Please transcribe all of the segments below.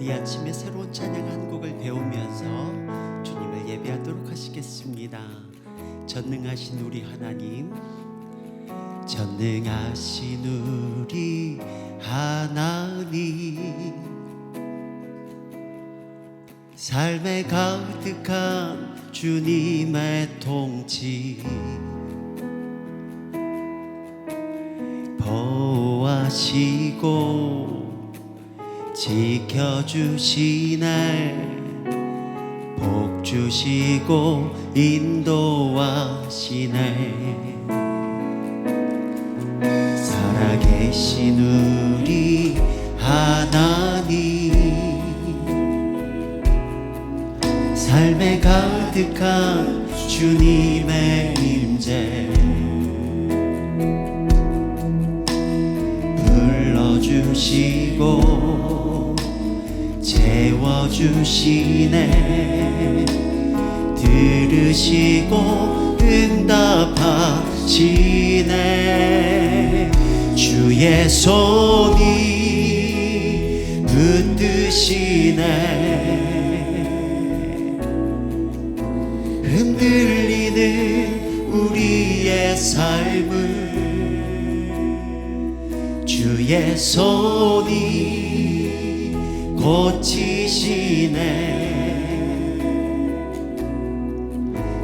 우리 아침에 새로운 찬양 한 곡을 배우면서 주님을 예배하도록 하시겠습니다. 전능하신 우리 하나님, 전능하신 우리 하나님, 삶에 가득한 주님의 통치. 보호하시고 지켜주시네 복 주시고 인도하시네 살아계신 우리 하나님 삶에 가득한 주님의 임재. 불러주시고 채워주시네. 들으시고 응답하시네. 주의 손이 붙드시네. 흔들리는 우리의 삶을 주의 손이 고치시네.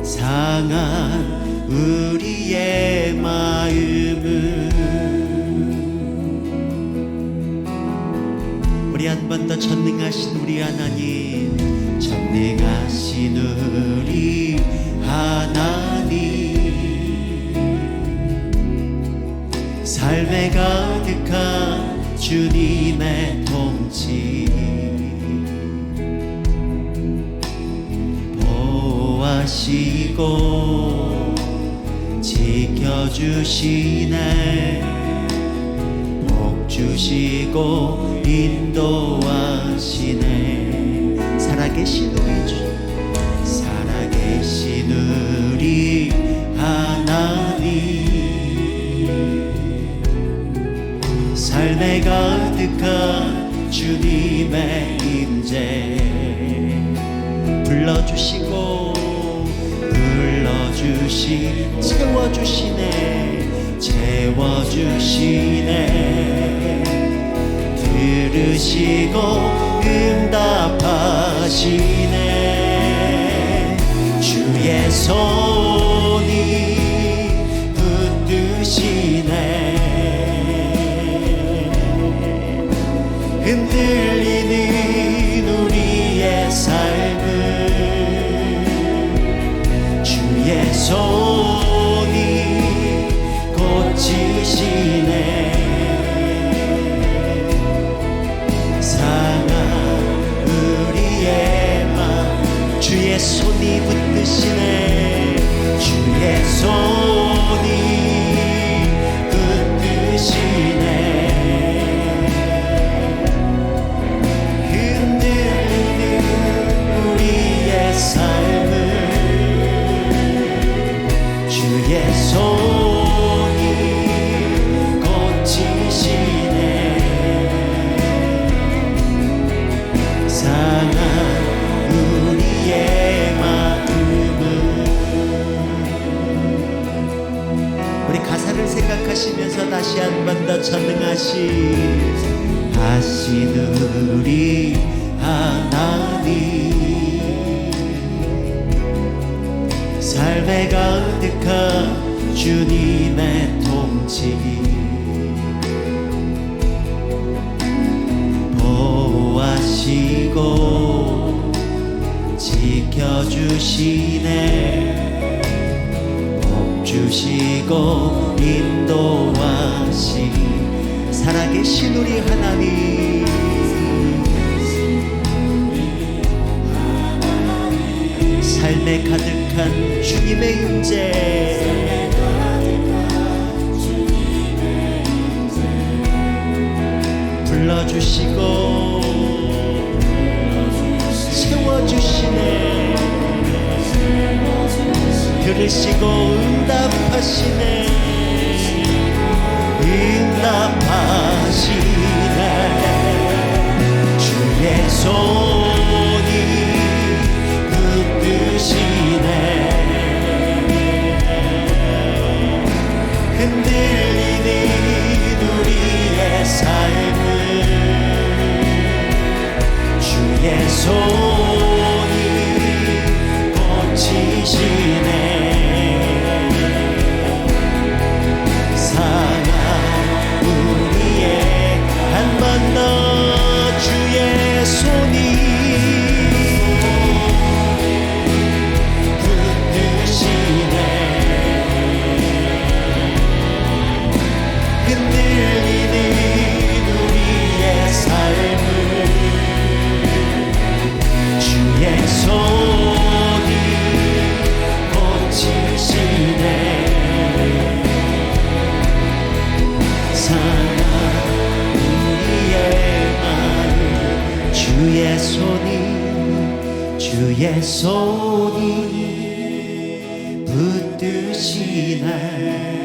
상한 우리의 마음을 우리 한 번 더 전능하신 우리 하나님 전능하신 우리 하나님. 삶에 가득한 주님의 통치. 보호하시고 지켜주시네. 복 주시고 인도하시네. 살아계신 우리 주 삶에 가득한 주님의 임재. 불러주시고 불러주시 채워주시네 채워주시네. 들으시고 응답하시네. 주의 손 손이 고치시네. 상한 우리의 맘 주의 손이 붙드시네. 주의 손이 우리 가사를 생각하시면서 다시 한 번더 전능하신 하신 우리 하나님. 삶에 가득한 주님의 통치. 보호하시고 지켜주시네. 복 주시고 인도하시. 살아계신 우리 하나님. 삶에 가득한 주님의 임재. 불러주시고 채워주시네 들으시고 응답하시네. 응답하시네. 주의 손이 붙드시네. 흔들리는 우리의 삶을 주의 손 Savior.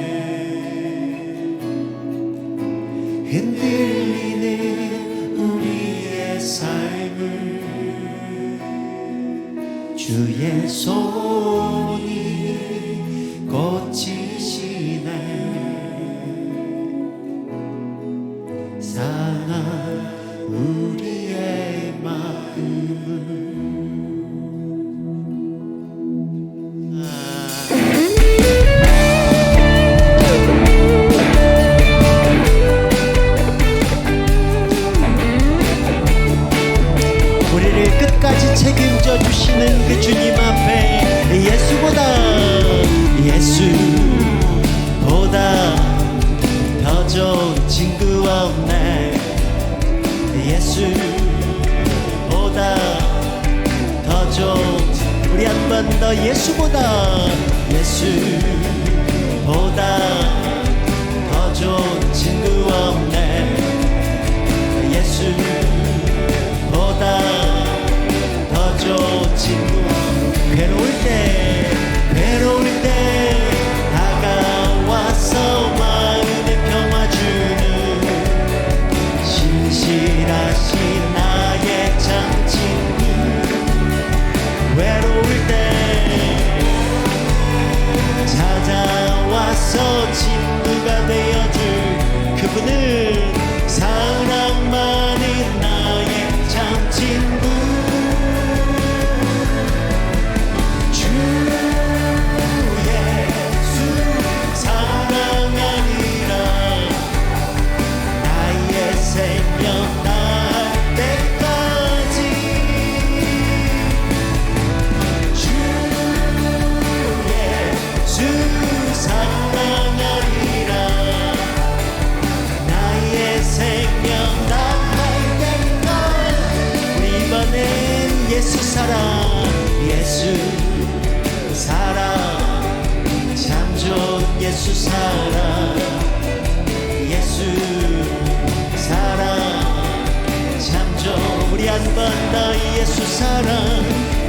예수 사랑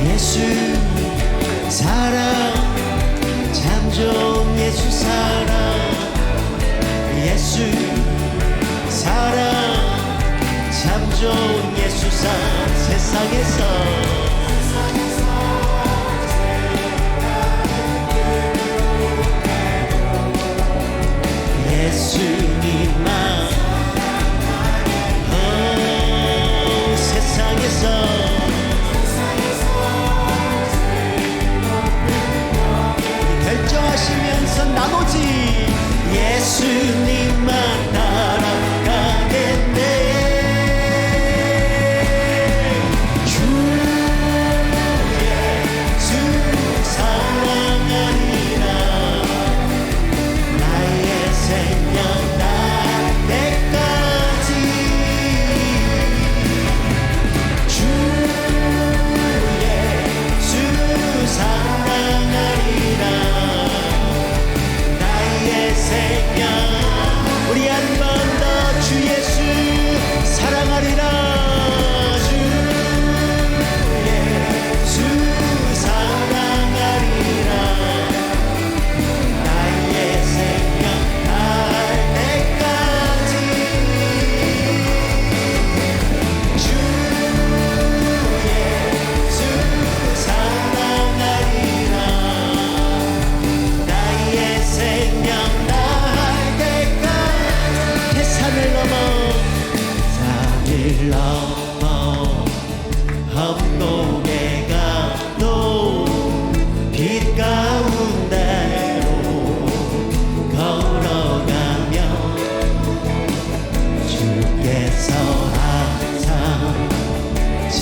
예수 사랑 참 좋은 예수 사랑. 예수 사랑 참 좋은 예수 사랑. 세상에서. 예수님만 어, 세상에서. 아버지. 예수님 만나.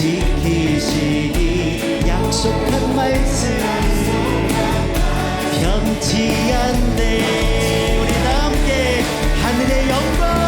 지키시기 약속한 말씀 변치 않네. 우리 함께 하늘의 영광.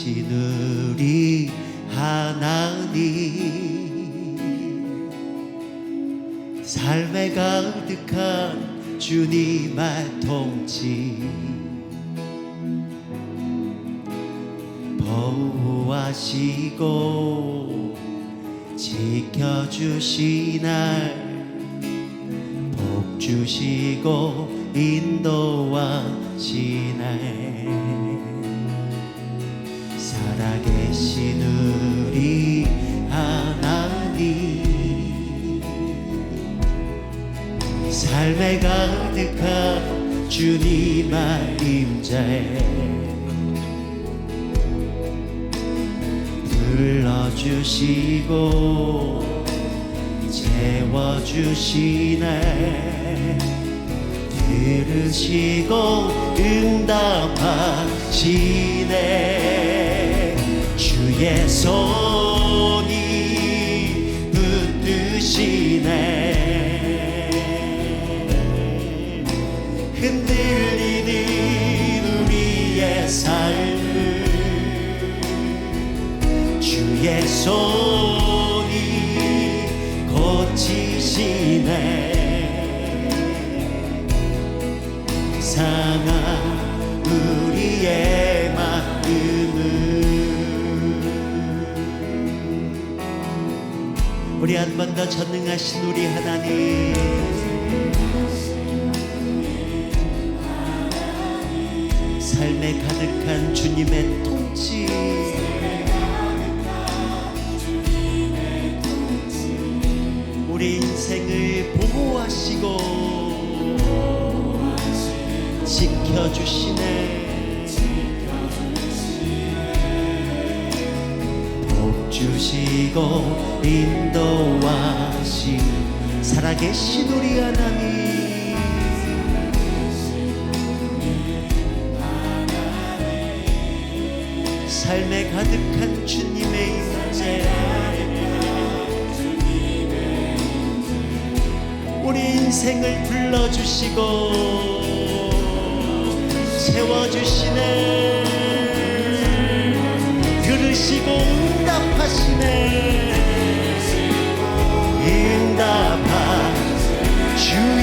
하신 우리 하나님 삶에 가득한 주님의 통치. 보호하시고 지켜주시날 복 주시고 인도하시네 살아계신 우리 하나님. 삶에 가득한 주님의 임재 불러주시고 채워주시네. 들으시고 응답하시네 주의 손이 붙드시네. 흔들리는 우리의 삶을 주의 손이 고치시네. 상한 우리의 번 더 전능하신 우리 하나님. 삶에 가득한 주님의 통치. 우리 인생을 보호하시고 지켜주시네 주시고 인도하시. 살아계신 우리 하나님. 삶에 가득한 주님의 임재. 우리 인생을 불러주시고 채워주시네. 들으 시고 응답하시네 응답하 주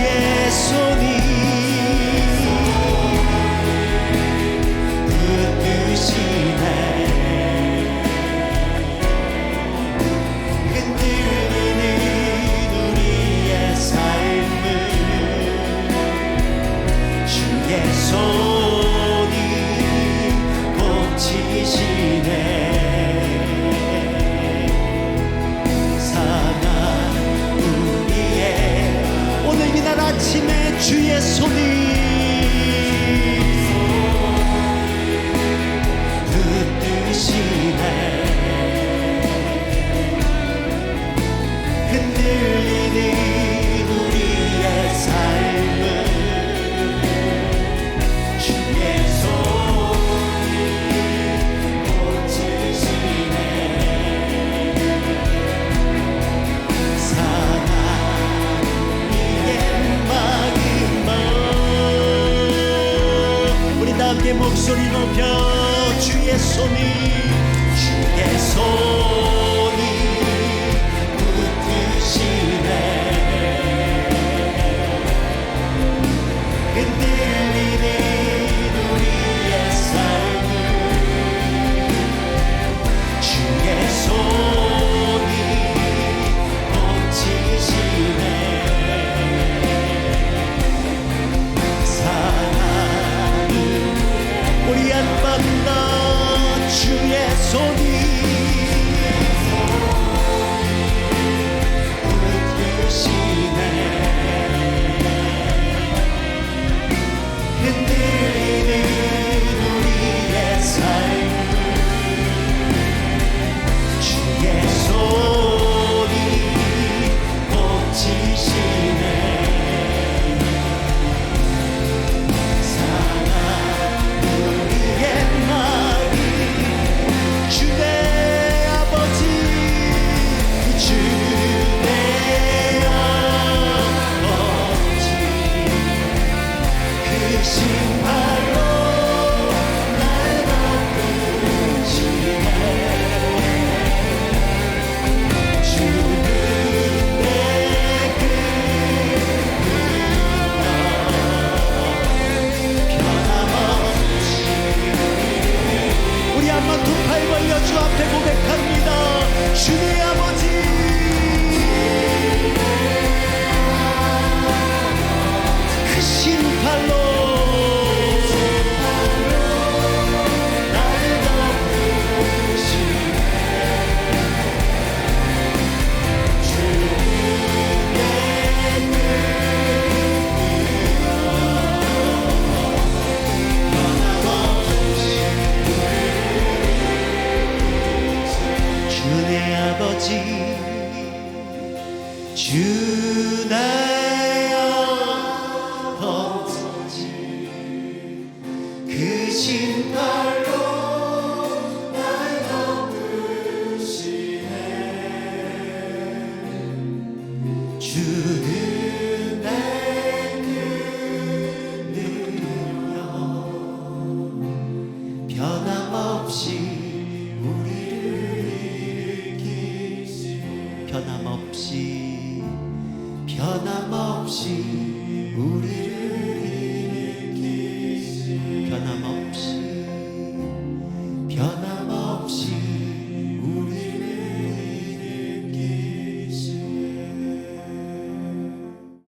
목소리 높여 주의 손이